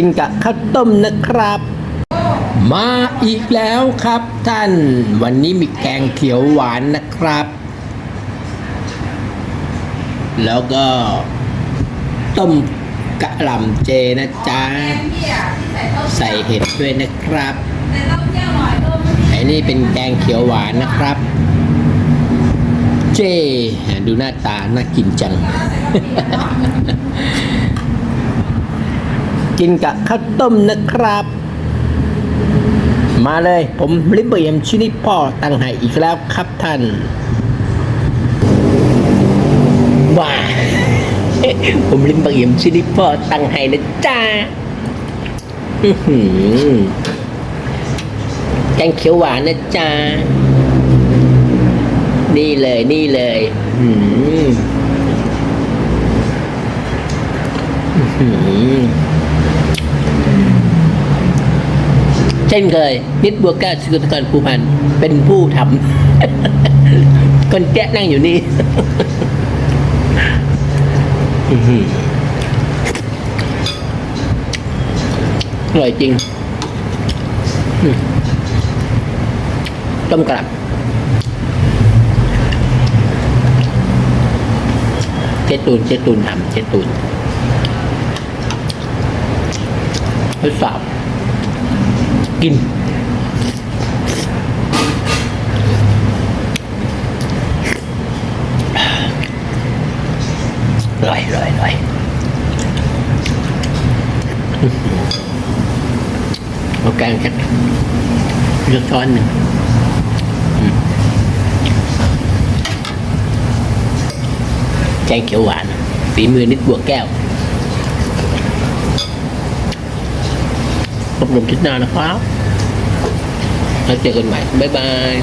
กินกับข้าวต้มนะครับ มาอีกแล้วครับท่าน วันนี้มีแกงเขียวหวานนะครับ แล้วก็ ต้มกะหล่ำเจนะจ๊ะ ใส่เห็ดด้วยนะครับไอ้นี่เป็นแกงเขียวหวานนะครับ เจ ดูหน้าตาน่ากินจัง กินกับข้าวต้มนะครับ มาเลยผมลิเบียมชินิพ่อตังให้อีกแล้วครับท่านว้าผมลิมเบียมชินิพ่อตังให้นะจ้าอื้อหือแกงเขียวหวานนะจ้านี่เลยนี่เลยอื้อหืออื้อหือ เช่นเคยนิดบัวแก้วสกุลกรภูพันธ์เป็นผู้ทำคนแกะนั่งอยู่นี่อร่อยจริงต้มกลับเจตูนเจตูนทำเจตูนทดสอบ กิน อร่อยอร่อยอร่อยเอาแกงแค่เลือกช้อนหนึ่งอืมแกงเขียวหวาน ฝีมือนิดบัวแก้วพบกันคลิปหน้านะครับ แล้ว không dùng chính nào nó khó nói chuyện mày bye bye.